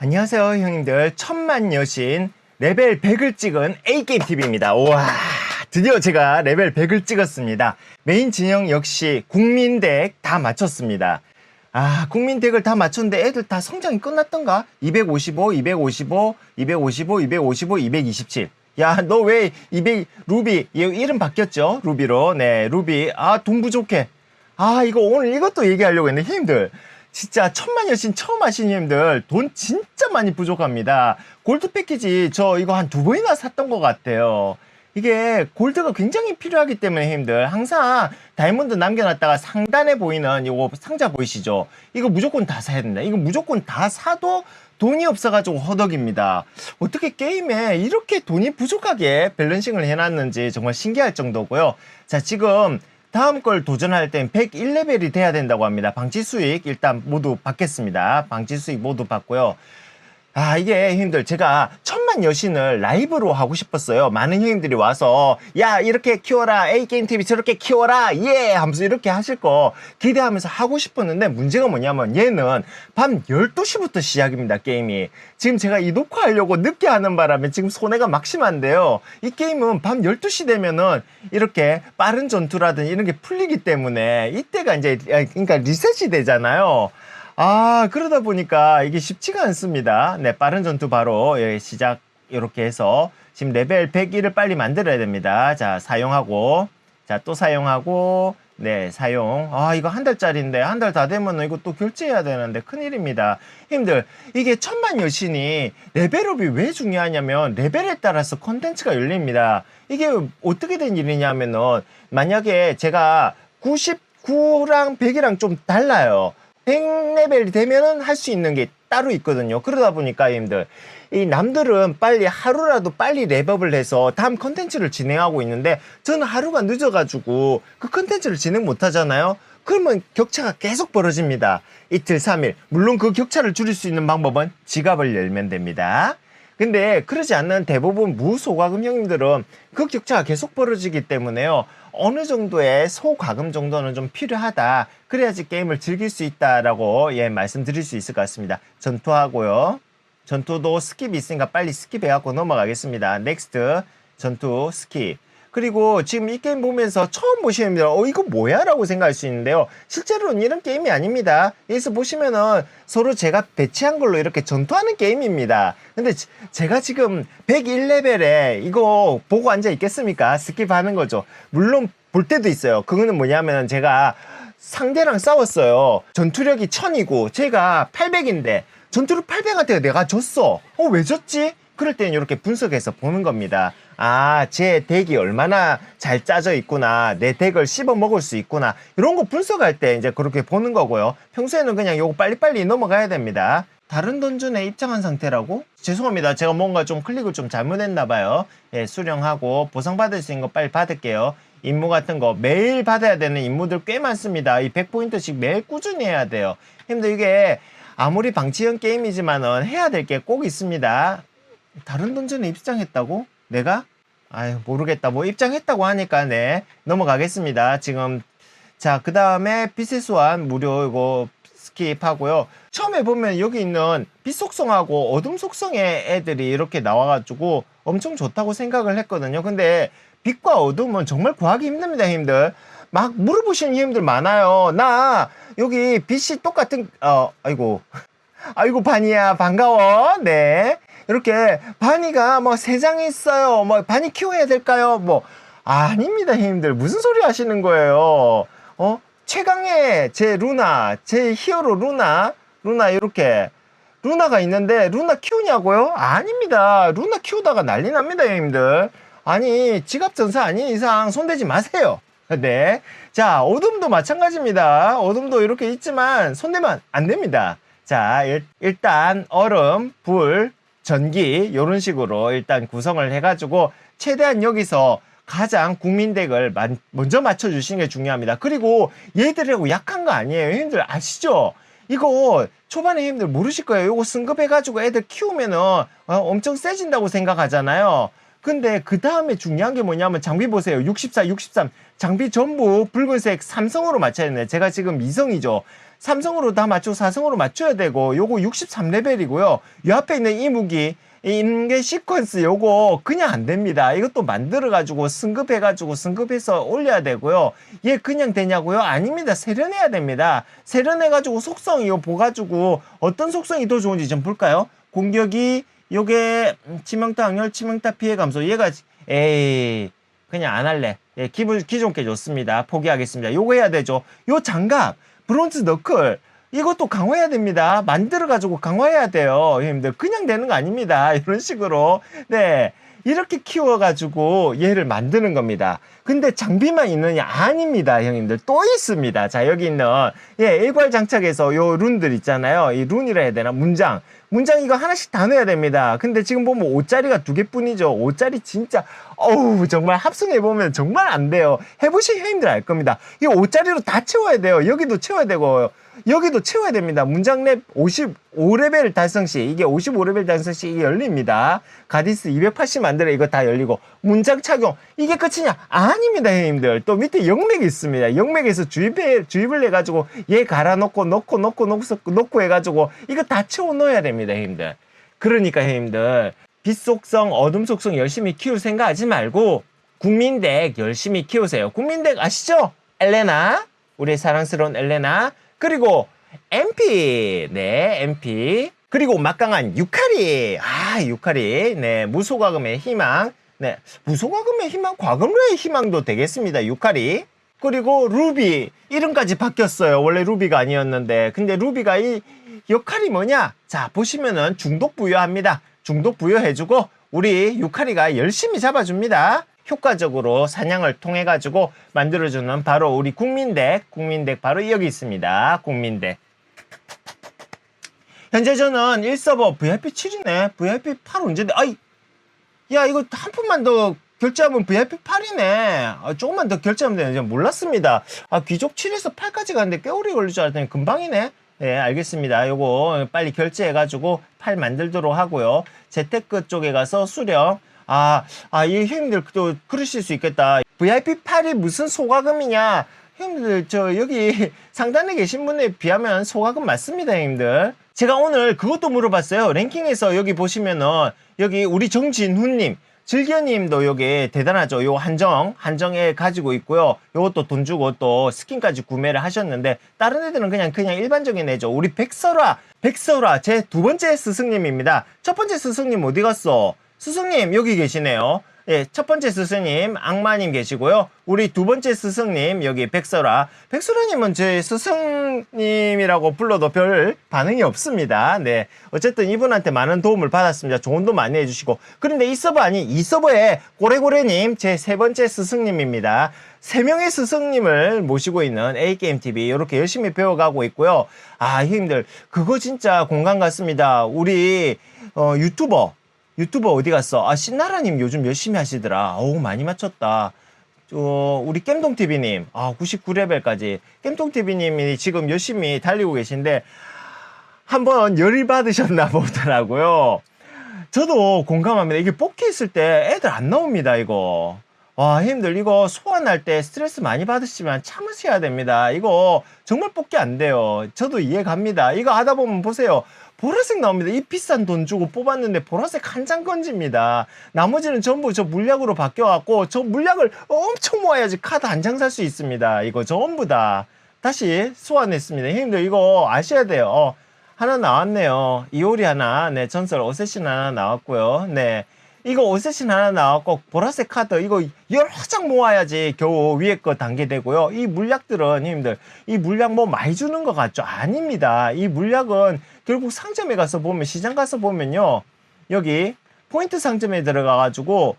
안녕하세요 형님들 천만 여신 레벨 100을 찍은 A게임TV입니다 우와 드디어 제가 레벨 100을 찍었습니다 메인 진영 역시 국민덱 다 맞췄습니다 아 국민덱을 다 맞췄는데 애들 다 성장이 끝났던가 255 255 255 255 227 야, 너 왜 200, 루비, 얘 이름 바뀌었죠? 루비로. 네, 루비. 아, 돈 부족해. 아, 이거 오늘 이것도 얘기하려고 했는데, 형님들. 진짜 천만 여신 처음 하신 형님들, 돈 진짜 많이 부족합니다. 골드 패키지 저 이거 한 두 번이나 샀던 것 같아요. 이게 골드가 굉장히 필요하기 때문에 형님들, 항상 다이아몬드 남겨놨다가 상단에 보이는 이거 상자 보이시죠? 이거 무조건 다 사야 된다. 이거 무조건 다 사도 돈이 없어가지고 허덕입니다. 어떻게 게임에 이렇게 돈이 부족하게 밸런싱을 해놨는지 정말 신기할 정도고요. 자, 지금 다음 걸 도전할 땐 101레벨이 돼야 된다고 합니다. 방치 수익 일단 모두 받겠습니다. 방치 수익 모두 받고요. 아, 이게 형님들, 제가 천만 여신을 라이브로 하고 싶었어요. 많은 형님들이 와서, 야, 이렇게 키워라. A게임TV 저렇게 키워라. 예! 하면서 이렇게 하실 거 기대하면서 하고 싶었는데, 문제가 뭐냐면, 얘는 밤 12시부터 시작입니다, 게임이. 지금 제가 이 녹화하려고 늦게 하는 바람에 지금 손해가 막심한데요. 이 게임은 밤 12시 되면은, 이렇게 빠른 전투라든지 이런 게 풀리기 때문에, 이때가 이제, 그러니까 리셋이 되잖아요. 아, 그러다 보니까 이게 쉽지가 않습니다. 네, 빠른 전투 바로 예, 시작 이렇게 해서 지금 레벨 101을 빨리 만들어야 됩니다. 자, 사용하고 자, 또 사용하고 네, 사용. 아, 이거 한 달짜리인데 한 달 다 되면 이거 또 결제해야 되는데 큰일입니다. 힘들. 이게 천만 여신이 레벨업이 왜 중요하냐면 레벨에 따라서 컨텐츠가 열립니다. 이게 어떻게 된 일이냐면은 만약에 제가 99랑 100이랑 좀 달라요. 100레벨이 되면은 할 수 있는 게 따로 있거든요. 그러다 보니까 님들 이 남들은 빨리 하루라도 빨리 랩업을 해서 다음 컨텐츠를 진행하고 있는데 저는 하루가 늦어가지고 그 컨텐츠를 진행 못 하잖아요. 그러면 격차가 계속 벌어집니다. 이틀, 삼일. 물론 그 격차를 줄일 수 있는 방법은 지갑을 열면 됩니다. 근데 그러지 않는 대부분 무소과금 형님들은 그 격차가 계속 벌어지기 때문에요. 어느 정도의 소과금 정도는 좀 필요하다. 그래야지 게임을 즐길 수 있다라고 예, 말씀드릴 수 있을 것 같습니다. 전투하고요. 전투도 스킵이 있으니까 빨리 스킵해갖고 넘어가겠습니다. 넥스트 전투 스킵. 그리고 지금 이 게임 보면서 처음 보시는 분들 어 이거 뭐야? 라고 생각할 수 있는데요. 실제로는 이런 게임이 아닙니다. 여기서 보시면은 서로 제가 배치한 걸로 이렇게 전투하는 게임입니다. 근데 지- 제가 지금 101레벨에 이거 보고 앉아 있겠습니까? 스킵하는 거죠. 물론 볼 때도 있어요. 그거는 뭐냐면 제가 상대랑 싸웠어요. 전투력이 1000이고 제가 800인데 전투력 800한테 내가 졌어. 어, 왜 졌지? 그럴 때는 이렇게 분석해서 보는 겁니다. 아, 제 덱이 얼마나 잘 짜져 있구나. 내 덱을 씹어 먹을 수 있구나. 이런 거 분석할 때 이제 그렇게 보는 거고요. 평소에는 그냥 요거 빨리빨리 넘어가야 됩니다. 다른 던전에 입장한 상태라고? 죄송합니다. 제가 뭔가 좀 클릭을 좀 잘못했나 봐요. 예, 수령하고 보상받을 수 있는 거 빨리 받을게요. 임무 같은 거 매일 받아야 되는 임무들 꽤 많습니다. 이 100포인트씩 매일 꾸준히 해야 돼요. 근데 이게 아무리 방치형 게임이지만은 해야 될 게 꼭 있습니다. 다른 던전에 입장했다고? 내가? 아유 모르겠다. 뭐 입장했다고 하니까 네 넘어가겠습니다. 지금 자 그 다음에 빛의 수완 무료 이거 스킵하고요. 처음에 보면 여기 있는 빛 속성하고 어둠 속성의 애들이 이렇게 나와가지고 엄청 좋다고 생각을 했거든요. 근데 빛과 어둠은 정말 구하기 힘듭니다, 힘들. 막 물어보시는 힘들 많아요. 나 여기 빛이 똑같은 어 아이고 아이고 바니야 반가워. 네. 이렇게 바니가 뭐 세 장 있어요. 뭐 바니 키워야 될까요? 뭐 아닙니다, 형님들. 무슨 소리 하시는 거예요? 어? 최강의 제 루나, 제 히어로 루나, 루나 이렇게 루나가 있는데 루나 키우냐고요? 아닙니다. 루나 키우다가 난리 납니다, 형님들. 아니, 지갑 전사 아닌 이상 손대지 마세요. 네. 자, 어둠도 마찬가지입니다. 어둠도 이렇게 있지만 손대면 안 됩니다. 자, 일, 일단 얼음, 불, 전기 이런 식으로 일단 구성을 해가지고 최대한 여기서 가장 국민덱을 만- 먼저 맞춰주시는 게 중요합니다. 그리고 얘들하고 약한 거 아니에요. 형님들 아시죠? 이거 초반에 형님들 모르실 거예요. 이거 승급해가지고 애들 키우면은 어, 엄청 세진다고 생각하잖아요. 근데 그 다음에 중요한 게 뭐냐면 장비 보세요. 64, 63. 장비 전부 붉은색 삼성으로 맞춰야 되네. 제가 지금 미성이죠. 삼성으로 다 맞추고 사성으로 맞춰야 되고 요거 63레벨이고요. 요 앞에 있는 이 무기 이 인계 시퀀스 요거 그냥 안 됩니다. 이것도 만들어 가지고 승급해 가지고 승급해서 올려야 되고요. 얘 그냥 되냐고요? 아닙니다. 세련해야 됩니다. 세련해 가지고 속성 이거 보 가지고 어떤 속성이 더 좋은지 좀 볼까요? 공격이 요게 치명타 확률, 치명타 피해 감소. 얘가 에이 그냥 안 할래. 예, 기분 기존 게 좋습니다. 포기하겠습니다. 요거 해야 되죠. 요 장갑 브론즈 너클 이것도 강화해야 됩니다. 만들어 가지고 강화해야 돼요. 형님들 그냥 되는 거 아닙니다. 이런 식으로 네 이렇게 키워 가지고 얘를 만드는 겁니다. 근데 장비만 있느냐 아닙니다, 형님들 또 있습니다. 자 여기 있는 예 일괄 장착에서 요 룬들 있잖아요. 이 룬이라 해야 되나 문장 문장 이거 하나씩 다 넣어야 됩니다. 근데 지금 보면 5짜리가 두 개뿐이죠. 5짜리 진짜 어우 정말 합성해 보면 정말 안 돼요. 해보신 형님들 알 겁니다. 이 5짜리로 다 채워야 돼요. 여기도 채워야 되고 여기도 채워야 됩니다. 문장 랩 55레벨 달성 시 이게 55레벨 달성 시 이게 열립니다. 가디스 280 만들어 이거 다 열리고 문장 착용 이게 끝이냐? 아닙니다, 형님들. 또 밑에 영맥이 있습니다. 영맥에서 주입해 주입을 해 가지고 얘 갈아 놓고 놓고 놓고 놓고 놓고 해 가지고 이거 다 채워 넣어야 됩니다, 형님들. 그러니까 형님들 빛 속성, 어둠 속성 열심히 키울 생각하지 말고 국민덱 열심히 키우세요. 국민덱 아시죠? 엘레나, 우리 사랑스러운 엘레나, 그리고 MP, 네, MP. 그리고 막강한 유카리, 아, 유카리, 네, 무소과금의 희망, 네, 무소과금의 희망, 과금로의 희망도 되겠습니다. 유카리. 그리고 루비, 이름까지 바뀌었어요. 원래 루비가 아니었는데. 근데 루비가 이 역할이 뭐냐? 자, 보시면은 중독 부여합니다. 중독 부여해주고, 우리 유카리가 열심히 잡아줍니다. 효과적으로 사냥을 통해 가지고 만들어주는 바로 우리 국민덱, 국민덱 바로 여기 있습니다. 국민덱. 현재 저는 1서버 VIP 7이네. VIP 8 언제인데? 아이, 야, 이거 한 푼만 더 결제하면 VIP 8이네. 아, 조금만 더 결제하면 되는지 몰랐습니다. 아, 귀족 7에서 8까지 가는데 꽤 오래 걸릴 줄 알았더니 금방이네. 네, 알겠습니다. 요거 빨리 결제해 가지고 8 만들도록 하고요. 재테크 쪽에 가서 수령. 아, 아, 이 형님들 또 그러실 수 있겠다. VIP 8이 무슨 소가금이냐? 형님들, 저, 여기 상단에 계신 분에 비하면 소가금 맞습니다, 형님들. 제가 오늘 그것도 물어봤어요. 랭킹에서 여기 보시면은, 여기 우리 정진훈님, 즐겨님도 여기 대단하죠. 요 한정, 한정에 가지고 있고요. 요것도 돈 주고 또 스킨까지 구매를 하셨는데, 다른 애들은 그냥, 그냥 일반적인 애죠. 우리 백설아, 백설아, 제두 번째 스승님입니다. 첫 번째 스승님 어디 갔어? 스승님 여기 계시네요. 예, 첫 번째 스승님 악마님 계시고요. 우리 두 번째 스승님 여기 백설아. 백설아님은 제 스승님이라고 불러도 별 반응이 없습니다. 네, 어쨌든 이분한테 많은 도움을 받았습니다. 조언도 많이 해주시고. 그런데 이 서버 아니 이 서버에 고래고래님 제 세 번째 스승님입니다. 세 명의 스승님을 모시고 있는 A게임 TV 이렇게 열심히 배워가고 있고요. 아 형님들 그거 진짜 공감 갔습니다. 우리 어, 유튜버 유튜버 어디 갔어? 아, 신나라님 요즘 열심히 하시더라. 어우, 많이 맞췄다. 어, 우리 겜동TV님, 아, 99레벨까지. 겜동TV님이 지금 열심히 달리고 계신데, 한번 열을 받으셨나 보더라고요. 저도 공감합니다. 이게 뽑기 있을 때 애들 안 나옵니다, 이거. 와, 힘들. 이거 소환할 때 스트레스 많이 받으시면 참으셔야 됩니다. 이거 정말 뽑기 안 돼요. 저도 이해 갑니다. 이거 하다 보면 보세요. 보라색 나옵니다. 이 비싼 돈 주고 뽑았는데 보라색 한 장 건집니다. 나머지는 전부 저 물약으로 바뀌어갖고 저 물약을 엄청 모아야지 카드 한 장 살 수 있습니다. 이거 전부 다. 다시 소환했습니다. 형님들 이거 아셔야 돼요. 어, 하나 나왔네요. 이오리 하나, 네, 전설 어쌔신 하나 나왔고요. 네. 이거 어쌔신 하나 나왔고 보라색 카드 이거 여러 장 모아야지 겨우 위에 거 단계되고요. 이 물약들은 형님들 이 물약 뭐 많이 주는 것 같죠? 아닙니다. 이 물약은 결국 상점에 가서 보면 시장 가서 보면요. 여기 포인트 상점에 들어가 가지고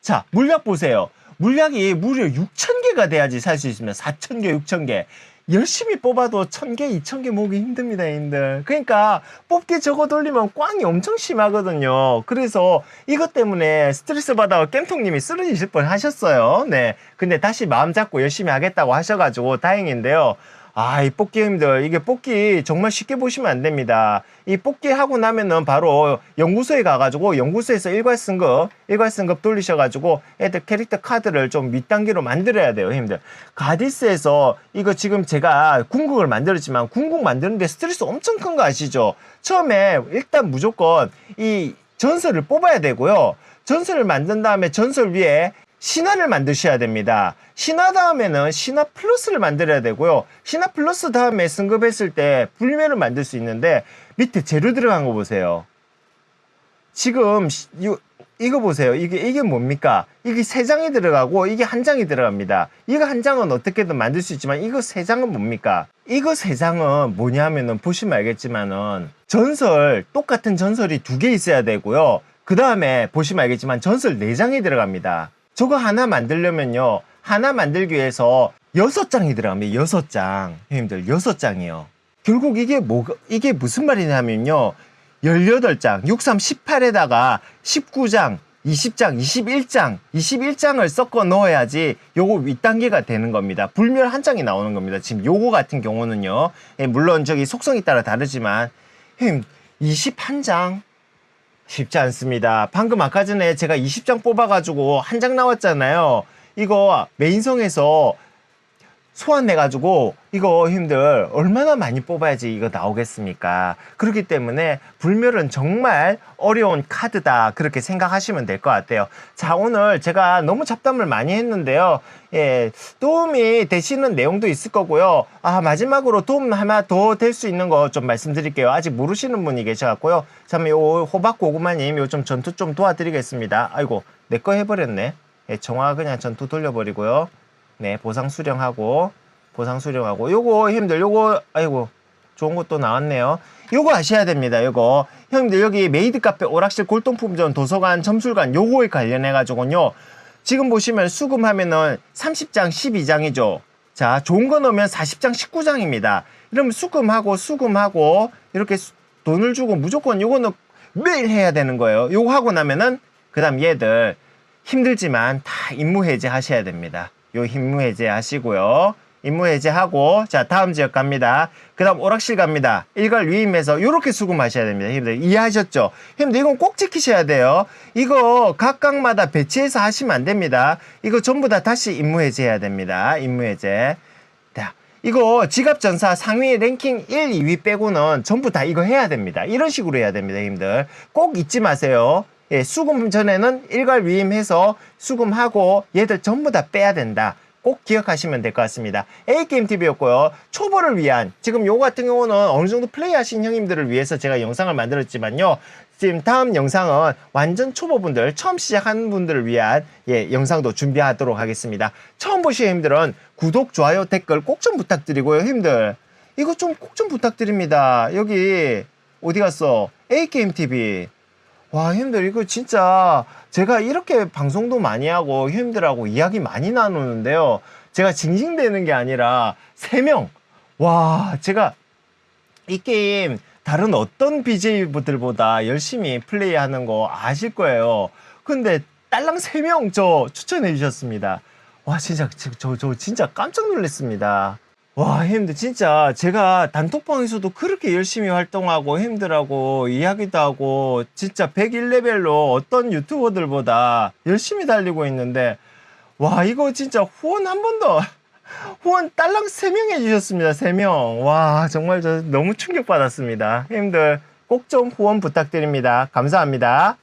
자, 물약 보세요. 물약이 무려 6,000개가 돼야지 살 수 있습니다. 4,000개, 6,000개. 열심히 뽑아도 1,000개, 2,000개 모으기 힘듭니다, 님들. 그러니까 뽑기 적어 돌리면 꽝이 엄청 심하거든요. 그래서 이것 때문에 스트레스 받아 깸통님이 쓰러지실 뻔 하셨어요. 네. 근데 다시 마음 잡고 열심히 하겠다고 하셔가지고 다행인데요. 아, 이 뽑기 힘들. 이게 뽑기 정말 쉽게 보시면 안 됩니다. 이 뽑기 하고 나면은 바로 연구소에 가가지고 연구소에서 일괄 승급, 일괄 승급 돌리셔가지고 애들 캐릭터 카드를 좀 윗단계로 만들어야 돼요, 힘들. 가디스에서 이거 지금 제가 궁극을 만들었지만 궁극 만드는데 스트레스 엄청 큰 거 아시죠? 처음에 일단 무조건 이 전설을 뽑아야 되고요. 전설을 만든 다음에 전설 위에 신화를 만드셔야 됩니다. 신화 다음에는 신화 플러스를 만들어야 되고요. 신화 플러스 다음에 승급했을 때 불멸을 만들 수 있는데 밑에 재료 들어간 거 보세요. 지금 시- 이- 이거 보세요. 이게 이게 뭡니까? 이게 세 장이 들어가고 이게 한 장이 들어갑니다. 이거 한 장은 어떻게든 만들 수 있지만 이거 세 장은 뭡니까? 이거 세 장은 뭐냐면은 보시면 알겠지만은 전설 똑같은 전설이 두 개 있어야 되고요. 그 다음에 보시면 알겠지만 전설 네 장이 들어갑니다. 저거 하나 만들려면요. 하나 만들기 위해서 여섯 장이 들어갑니다. 여섯 장. 형님들 여섯 장이요. 결국 이게 뭐 이게 무슨 말이냐면요. 18장, 63, 18에다가 19장, 20장, 21장, 21장을 섞어 넣어야지 요거 윗단계가 되는 겁니다. 불멸 한 장이 나오는 겁니다. 지금 요거 같은 경우는요. 예, 물론 저기 속성에 따라 다르지만 형님 21장 쉽지 않습니다. 방금 아까 전에 제가 20장 뽑아가지고 한 장 나왔잖아요. 이거 메인성에서 소환해가지고 이거 힘들 얼마나 많이 뽑아야지 이거 나오겠습니까? 그렇기 때문에 불멸은 정말 어려운 카드다 그렇게 생각하시면 될 것 같아요. 자 오늘 제가 너무 잡담을 많이 했는데요. 예 도움이 되시는 내용도 있을 거고요. 아 마지막으로 도움 하나 더 될 수 있는 거 좀 말씀드릴게요. 아직 모르시는 분이 계셔갖고요. 참 요 호박 고구마님 요좀 전투 좀 도와드리겠습니다. 아이고 내 거 해버렸네. 예, 정화 그냥 전투 돌려버리고요. 네, 보상 수령하고 보상 수령하고 요거 형님들 요거 아이고 좋은 것도 나왔네요. 요거 아셔야 됩니다. 요거 형님들 여기 메이드 카페 오락실 골동품전 도서관 점술관 요거에 관련해 가지고요. 지금 보시면 수금하면은 30장 12장이죠. 자, 좋은 거 넣으면 40장 19장입니다. 이러면 수금하고 수금하고 이렇게 수- 돈을 주고 무조건 요거는 매일 해야 되는 거예요. 요거 하고 나면은 그다음 얘들 힘들지만 다 임무 해제 하셔야 됩니다. 요 임무 해제 하시고요. 임무 해제하고 자 다음 지역 갑니다. 그 다음 오락실 갑니다. 일괄 위임해서 요렇게 수금하셔야 됩니다. 힘들 이해하셨죠? 힘들 이건 꼭 지키셔야 돼요. 이거 각각마다 배치해서 하시면 안 됩니다. 이거 전부 다 다시 임무 해제해야 됩니다. 임무 해제. 자, 이거 지갑전사 상위 랭킹 1, 2위 빼고는 전부 다 이거 해야 됩니다. 이런 식으로 해야 됩니다, 힘들. 꼭 잊지 마세요. 예, 수금 전에는 일괄 위임해서 수금하고 얘들 전부 다 빼야 된다. 꼭 기억하시면 될 것 같습니다. A게임TV였고요. 초보를 위한, 지금 요거 같은 경우는 어느 정도 플레이하신 형님들을 위해서 제가 영상을 만들었지만요. 지금 다음 영상은 완전 초보분들, 처음 시작하는 분들을 위한 예, 영상도 준비하도록 하겠습니다. 처음 보시는 형님들은 구독, 좋아요, 댓글 꼭 좀 부탁드리고요, 형님들. 이거 좀 꼭좀 부탁드립니다. 여기, 어디 갔어? A게임TV. 와, 형님들, 이거 진짜 제가 이렇게 방송도 많이 하고 형님들하고 이야기 많이 나누는데요. 제가 징징대는 게 아니라 세명 와, 제가 이 게임 다른 어떤 BJ분들보다 열심히 플레이하는 거 아실 거예요. 근데 딸랑 세 명 저 추천해 주셨습니다. 와, 진짜, 저, 저, 저 진짜 깜짝 놀랐습니다. 와, 형님들, 진짜 제가 단톡방에서도 그렇게 열심히 활동하고 형님들하고 이야기도 하고 진짜 101레벨로 어떤 유튜버들보다 열심히 달리고 있는데 와, 이거 진짜 후원 한번 더. 후원 딸랑 3명 해주셨습니다. 3명. 와, 정말 저 너무 충격받았습니다. 형님들 꼭 좀 후원 부탁드립니다. 감사합니다.